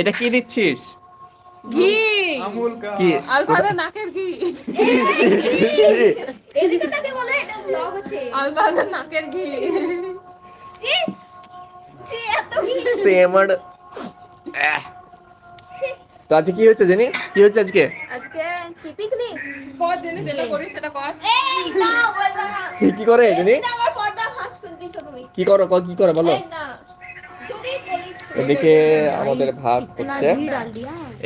এটা কি দিচ্ছিস? ঘি! কি। আলফাদা নাকের ঘি। ছি, ছি, ছি। এদিকে তাকে বলে এটা ব্লগ হচ্ছে। আলফাদা নাকের ঘি। ছি ছি এত কি সে আমার আহ। ছি। তো আজকে কি হচ্ছে জানি? কি হচ্ছে আজকে? আজকে কি পিকনিক কর জিনিস যেটা করি সেটা কর। এই না বলব না। কি কি করে জানি? আমার পর্দা ফাঁস করে দিছো তুমি? কি করো কি করে বলো। না যদি বলি এদিকে আমাদের ভাত হচ্ছে।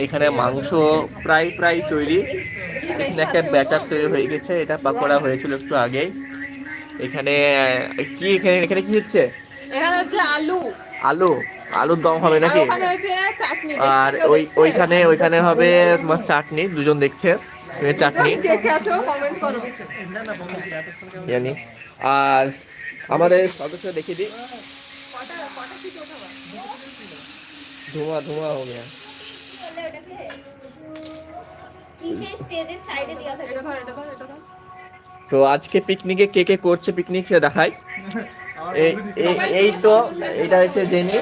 এখানে মাংস প্রায় প্রায় তৈরি। একটা ব্যাটার তৈরি হয়ে গেছে। এটা পাকোড়া হয়েছিল একটু আগেই। এখানে কি এখানে এখানে কি হচ্ছে? এখানে হচ্ছে আলু। আলু? আলুর দম হবে নাকি? আর ওই ওইখানে ওইখানে হবে তোমার চাটনি। দুজন দেখছে। চাটনি। জানি আর আমাদের সদস্য দেখিয়ে দিই। এটা ধর এটা ধর তো আজকে পিকনিকে কে কে করছে পিকনিক দেখাই। এই এই- এই তো এটা হচ্ছে জেনি।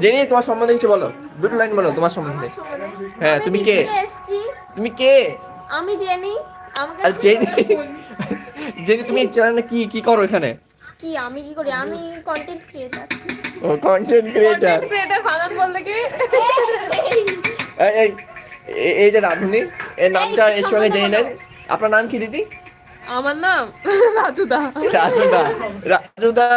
জেনি তোমার সম্বন্ধে কিছু বলো। দুটো লাইন বলো তোমার সম্বন্ধে। হ্যাঁ তুমি কে? তুমি কে? আমি জেনি জেনি? জেনি তুমি চ্যানেলে কি কি করো এখানে? কি আমি কি করি? আমি কন্টেন্ট ক্রিয়েটর ও কন্টেন্ট ক্রিয়েটার ক্রিয়েটার বানান বলতে কি? এই এই যে রাধুনি এর নামটা এর সঙ্গে জেনে নেন। আপনার নাম কি দিদি? আমার নাম রাজুদা। রাজুদা। রাজুদা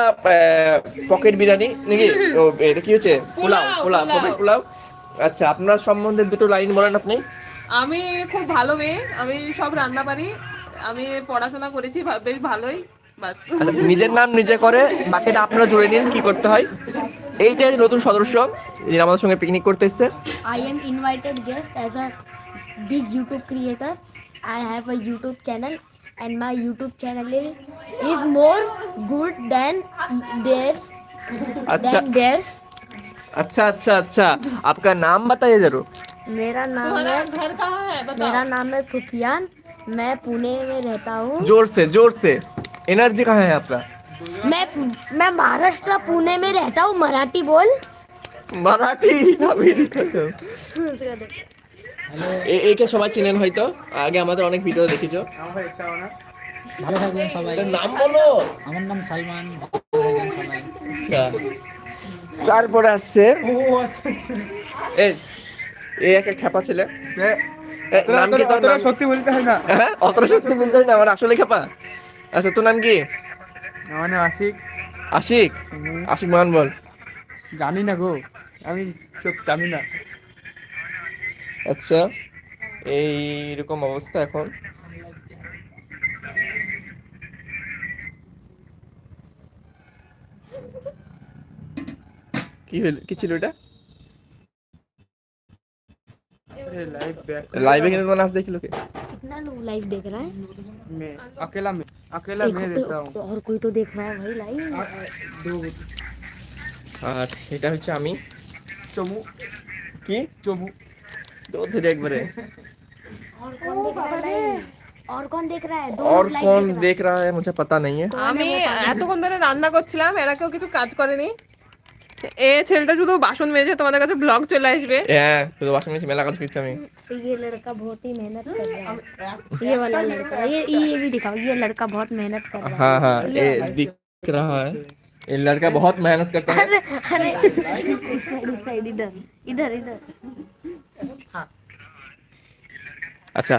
পকেট বিরিয়ানি নাকি? ও এটা কি হচ্ছে? পোলাও পোলাও। পকেট পোলাও। আচ্ছা আপনার সম্বন্ধে দুটো লাইন বলেন আপনি। আমি খুব ভালো মেয়ে আমি সব রান্না পারি। আমি পড়াশোনা করেছি বেশ ভালোই। নিজের নাম নিজে করে বাকিটা আপনারা জুড়ে নিন কি করতে হয় এই যে নতুন সদস্য যিনি আমাদের সঙ্গে পিকনিক করতে এসছে I am invited guest as a big YouTube creator. I have a YouTube channel and my YouTube channel is, is more good than theirs अच्छा than theirs. अच्छा अच्छा अच्छा आपका नाम बताइए जरूर मेरा नाम तुम्हारा है घर कहाँ है बताओ मेरा नाम है सुफियान मैं पुणे में रहता हूँ जोर से जोर से एनर्जी कहाँ है आपका मैं मैं महाराष्ट्र पुणे में रहता हूँ मराठी बोल মারাঠি আমি এ- একে সবাই চিনেন হয়তো আগে আমাদের অনেক ভিডিও দেখেছো ভালো থাকবেন সবাই তার নাম বলো আমার নাম সালমান ভালো থাকবেন সবাই আচ্ছা তারপরে আসছে এই এই একটা খেপা ছেলে এ, নাম কি তোর নাম? সত্যি বলতে হয় না হ্যাঁ অতটা সত্যি বলতে হয় না আমার আসলে খেপা আচ্ছা তোর নাম কি আমার নাম আশিক আশিক আশিক মান বল জানি না গো আমি সত্যি জানি না আচ্ছা এই রকম অবস্থা এখন কি হলো কি ছিল এটা लाइव बैक লাইভে কিন্তু তোমার নাচ দেখলো কে कितना लोग लाइव देख रहा है में अकेला में अकेला मैं एक- देखता हूँ और कोई तो देख रहा है भाई लाइव दो আর এটা হচ্ছে আমি चमू কি चमू তো ধরে একবারে और कौन देख रहा है live? और कौन देख रहा है दो और लोग live कौन देख रहा देख रहा है मुझे पता नहीं है আমি এতক্ষণ ধরে রান্না করছিলাম এরা কেউ কিছু কাজ করেনি এ ছেলেটা শুধু বাসন মেজে তোমাদের কাছে ব্লগ চলে আসবে হ্যাঁ শুধু বাসন মেশিন মেলা কাজ করছি আমি है। तो ये लड़का बहुत ही मेहनत कर रहा है ये वाला लड़का ये ये भी दिखाओ ये लड़का बहुत मेहनत कर रहा है हाँ हाँ ये दिख रहा है ये लड़का बहुत मेहनत करता है अरे अरे इस साइड इस साइड इधर इधर इधर আচ্ছা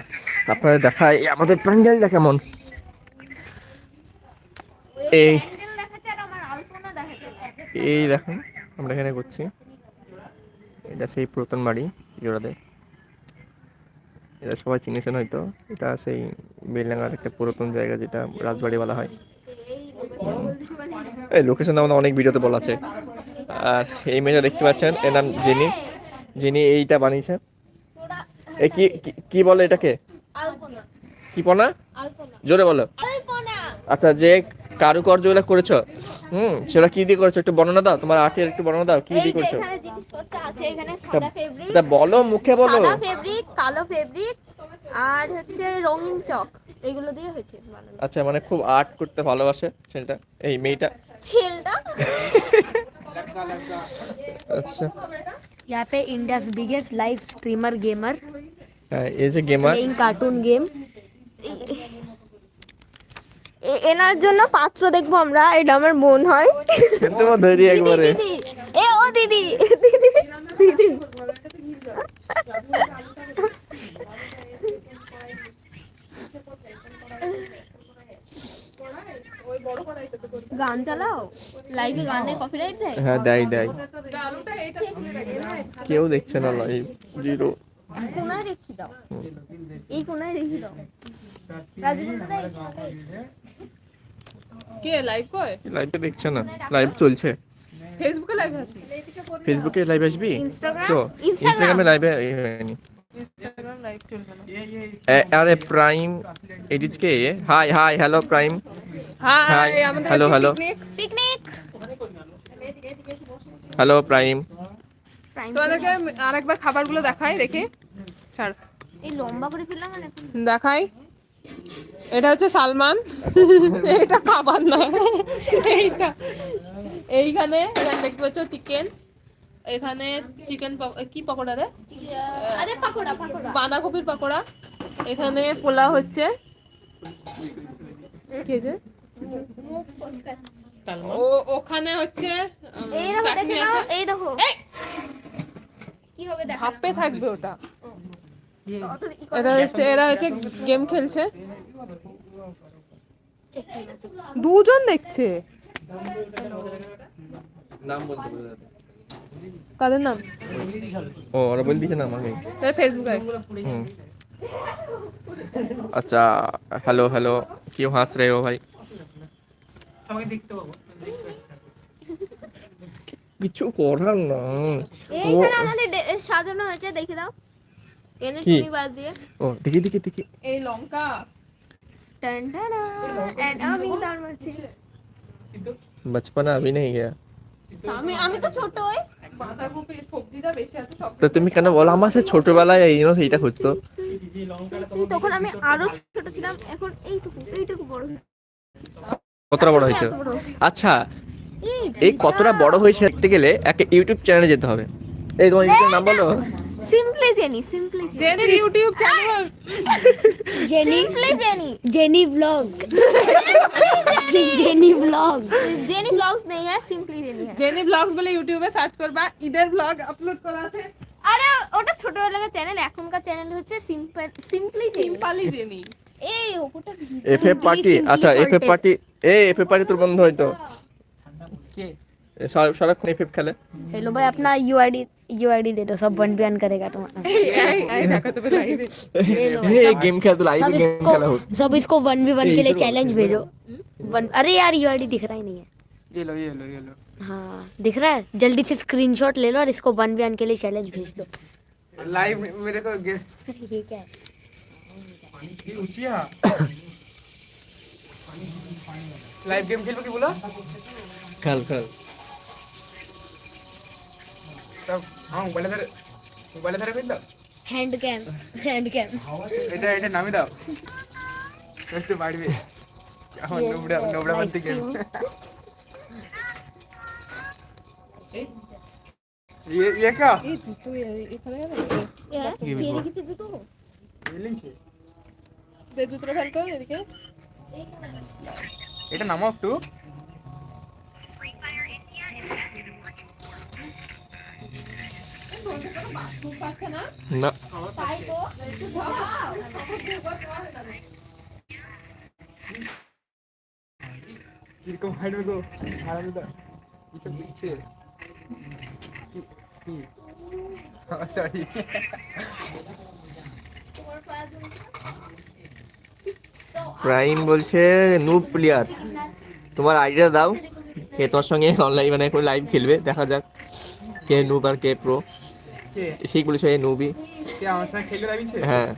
আপনারা দেখায় এই আমাদের প্যান্ডেলটা কেমন এই প্যান্ডেল দেখাচ্ছে আর আমার আলপনা দেখাচ্ছে এই দেখুন আমরা এখানে করছি। এটা সেই পুরাতন বাড়ি জোড়াতে এটা সবাই চিনেছেন হয়তো। এটা সেই বেলডাঙ্গার একটা পুরাতন জায়গা যেটা রাজবাড়ি বলা হয়। এই লোকেশন আমাদের অনেক ভিডিওতে বলা আছে। আর এই মেয়েটা দেখতে পাচ্ছেন এর নাম জেনি। যিনি এইটা বানিয়েছেন এ কি কি- বলে এটাকে? কি পনা? জোরে বলো। আচ্ছা যে কারুকার্যগুলো করেছ হুম সেটা কি দিয়ে করেছো একটু বর্ণনা দাও তোমার আর্টের একটু বর্ণনা দাও কি এই দিয়ে যে করেছো এখানে জিনিসপত্র আছে এখানে তা- সাদা ফেব্রিক এটা বলো মুখে বলো সাদা ফেব্রিক কালো ফেব্রিক আর হচ্ছে রঙিন চক এগুলো দিয়ে হয়েছে বানানো আচ্ছা মানে খুব আর্ট করতে ভালোবাসে ছেলেটা এই মেয়েটা ছেলটা আচ্ছা यहाँ पे India biggest live streamer gamer হ্যাঁ এই যে গেমার प्लेइंग कार्टून गेम এ- এনার জন্য পাত্র দেখব আমরা এটা আমার বোন হয়। তোমার ধরি একবারে। এ ও দিদি দিদি দিদি। গান চালাও? লাইভে গানে কপিরাইট দেয়? হ্যাঁ দেয় দেয়? কেউ দেখছে না লাইভ জিরো কোনায় রেখে দাও। এই কোনায় রেখে দাও। রাজু বলতে কে লাইভ কয়? লাইভে দেখছে না। লাইভ চলছে। ফেসবুকে লাইভ আছে ফেসবুকে লাইভ আসবি? ইনস্টাগ্রাম চো ইনস্টাগ্রামে লাইভে হয়নি। আরে প্রাইম এডিট কে hi hi hello Prime hi picnic। Picnic hello Prime তোমাদেরকে আরেকবার খাবারগুলো দেখাই দেখি। ছাড়। এই লম্বা করে ফেললাম মানে দেখাই। এটা হচ্ছে সালমান। এটা খাবার না। এইটা। এইখানে এখানে দেখতে পাচ্ছ চিকেন এখানে চিকেন কি পকোড়া রে? আরে পাকোড়া পাকোড়া। বাঁধাকপির পকোড়া। এখানে পোলা হচ্ছে। ও ওখানে হচ্ছে এই দেখো! কি হবে দেখা থাকবে ওটা। এরা হচ্ছে এরা হচ্ছে গেম খেলছে। দুজন দেখছে? কাদের নাম? ও ওরা না আমাকে আচ্ছা হ্যালো হ্যালো কেউ হাস রে ও ভাই? কিছু করার না এইখানে আমাদের সাজানো হয়েছে দেখে দাও। কেন তুমি বাদ দিয়ে। ও দেখি দেখি দেখি। এই লঙ্কা। এন্ড আমি নেই আমি আমি তো তো তুমি কেন বলো আমার সে ছোটবেলায় এই জন্য এইটা হচ্ছে তখন আমি আরও ছোট ছিলাম এখন এইটুকু এইটুকু বড় কতটা বড় হয়েছে আচ্ছা এই কতটা বড় হয়েছে দেখতে গেলে একটা ইউটিউব চ্যানেলে যেতে হবে। এই তোমার ইউটিউব নাম বলো। Simply Jenny simply Jenny YouTube channel Jenny simply Jenny Jenny vlog Jenny vlog Jenny vlogs নেই है সিম্পলি জেনি জেনি ব্লগস বলে ইউটিউবে সার্চ করবা ইদের ব্লগ আপলোড করা আছে আরে ওটা ছোটবেলাকার চ্যানেল এখনকার চ্যানেল হচ্ছে simple simply Jenny simply Jenny এই ওটা এফএ পার্টি আচ্ছা এফএ পার্টি এই এফএ পার্টি তোর বন্ধু হয়তো কে সারাক্ষণ এফএফ খেলে হ্যালো ভাই আপনার ইউআইডি यो आईडी दे दो सब वन बी करेगा तो। तुम्हारा तो ये गेम खेल तो लाइव गेम खेला हो। सब इसको वन बी वन के लिए चैलेंज तो भेजो। वन अरे यार यो आईडी दिख रहा ही नहीं है। ये लो ये लो ये लो। हाँ दिख रहा है? जल्दी से स्क्रीनशॉट ले लो और इसको वन बी वन के लिए चैलेंज भेज दो। लाइव मेरे को ये क्या है? लाइव गेम खेलो की बोला? कल कल মোবাইলে ধরে মোবাইলে ধরে ফেল দাও हैंड कैम हैंड कैम এটা এটা নামি দাও একটু বাড়বে আমার নোবড়া নোবড়া বলতে গেম ये ये क्या এই দুটো এখানে খেয়ে রেখেছে দুটো দে দুটো ফেলতো এদিকে এটা নামাও একটু না। না কীরকম হাইট গো? আরাম দাও কি দিচ্ছে? কি কি? সরি প্রাইম বলছে নু প্লেয়ার তোমার আইডিয়া দাও। কে তোমার সঙ্গে অনলাইন মানে কোনো লাইভ খেলবে দেখা যাক। কে নুব আর কে প্রো ঠিক বলেছ এই নুবি। কে আমার সাথে খেলতে যাবি হ্যাঁ।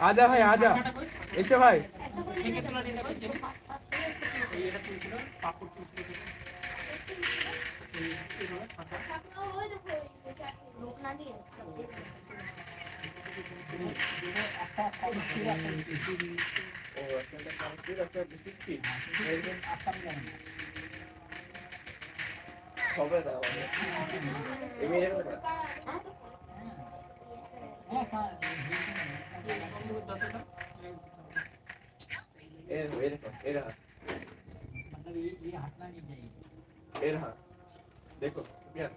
আজা ভাই আজা। এসে ভাই। একটা ইয়ার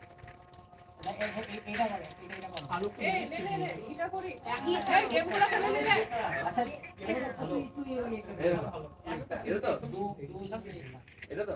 এটা এটা তো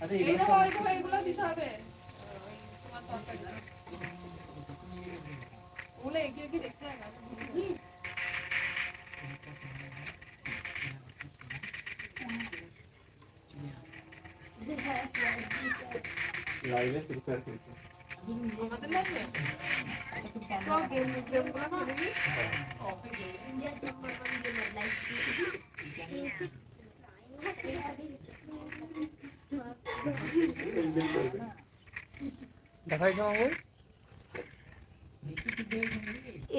দেখো এগুলো দিতে হবে। ওগুলো এগিয়ে এগিয়ে দেখতে হয় না। লাইভে প্রিপেয়ার করছি। আমাদের লাগবে তো গেম গেমগুলো খেলে নি India's number one gamer আমাকে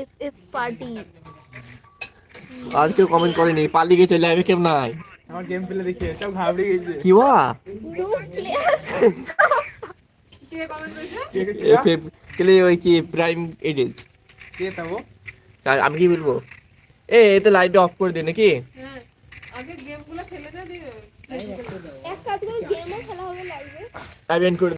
এফ এফ পার্টি। আর কেউ কমেন্ট করেনি পালিয়ে গেছে লাইভে কেউ নাই। আমার গেম প্লে দেখে সব ঘাবড়ে গেছে। কি ওয়া কেলে ওই কি প্রাইম কে আমি কি বলব? এ এতে লাইভটা অফ করে দে নাকি? হ্যাঁ আগে গেমগুলো খেলে এক কাজ করে